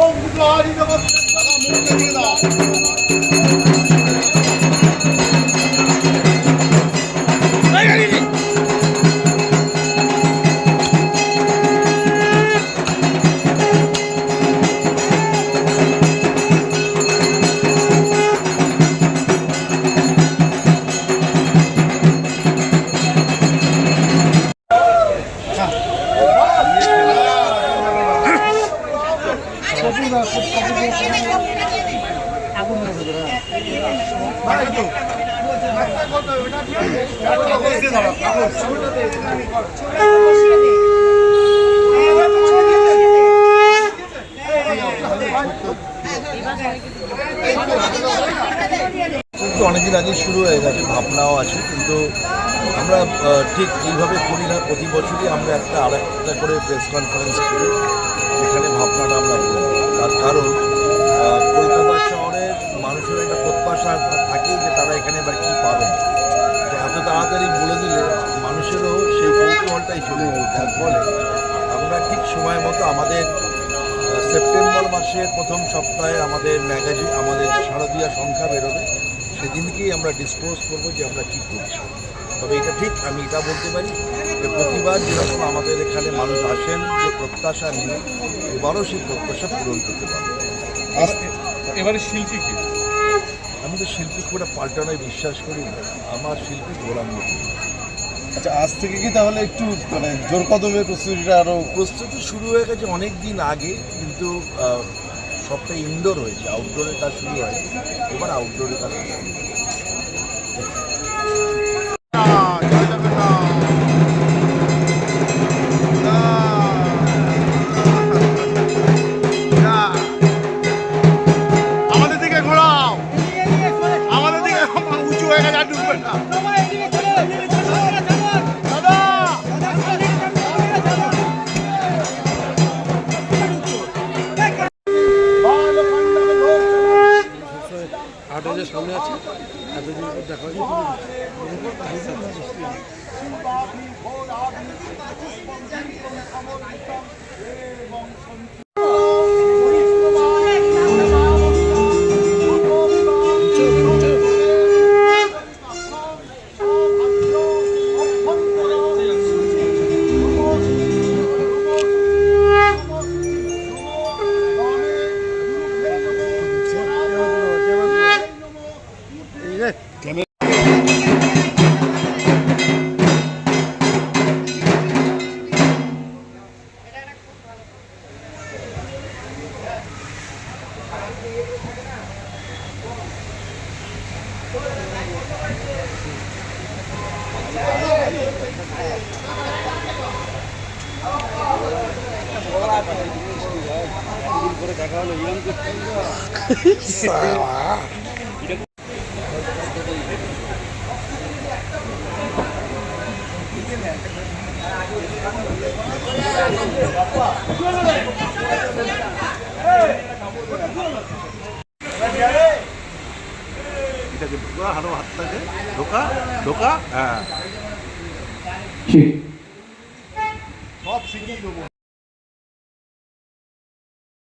我不你怎么可能死了我没有给你 অনেকদিন আগে শুরু হয়ে গেছে ভাবনাও আছে কিন্তু আমরা ঠিক এইভাবে করি না প্রতি বছরই আমরা একটা আর একটা করে প্রেস কনফারেন্স করি। এখানে ভাবনাটা আমরা বলি তার কারণ কলকাতা শহরের মানুষের একটা প্রত্যাশা থাকে যে তারা এখানে এবার কী পাবেন এত তাড়াতাড়ি বলে দিলে মানুষেরও সেই কৌতূহলটাই চলে যার ফলে আমরা ঠিক সময় মতো আমাদের সেপ্টেম্বর মাসের প্রথম সপ্তাহে আমাদের ম্যাগাজিন, আমাদের শারদীয়া সংখ্যা বেরোবে। সেদিনকেই আমরা ডিসক্লোজ করব যে আমরা কী করছি। তবে এটা ঠিক আমি এটা বলতে পারি যে প্রতিবার যেরকম আমাদের এখানে মানুষ আসেন যে প্রত্যাশা নিয়ে এবারও সেই প্রত্যাশা পূরণ করতে পারবে এবারে শিল্পী কে? আমি তো শিল্পী খুব একটা পাল্টানোয় বিশ্বাস করি না। আমার শিল্পী গোলাম নবী। আচ্ছা আজ থেকে কি তাহলে একটু মানে জোর কদমে প্রস্তুতিটা আরও প্রস্তুতি শুরু হয়ে গেছে অনেক দিন আগে কিন্তু সবটা ইনডোর হয়েছে। আউটডোরের কাজ শুরু হয় এবার আউটডোরের কাজ শুরু शिवाभिभोराभि पुष्पं দেখা হলো ইরম করতে Hey! এটাকে ঢোকা হারো থেকে ঢোকা ঢোকা হ্যাঁ। সব শিখিয়ে দেবো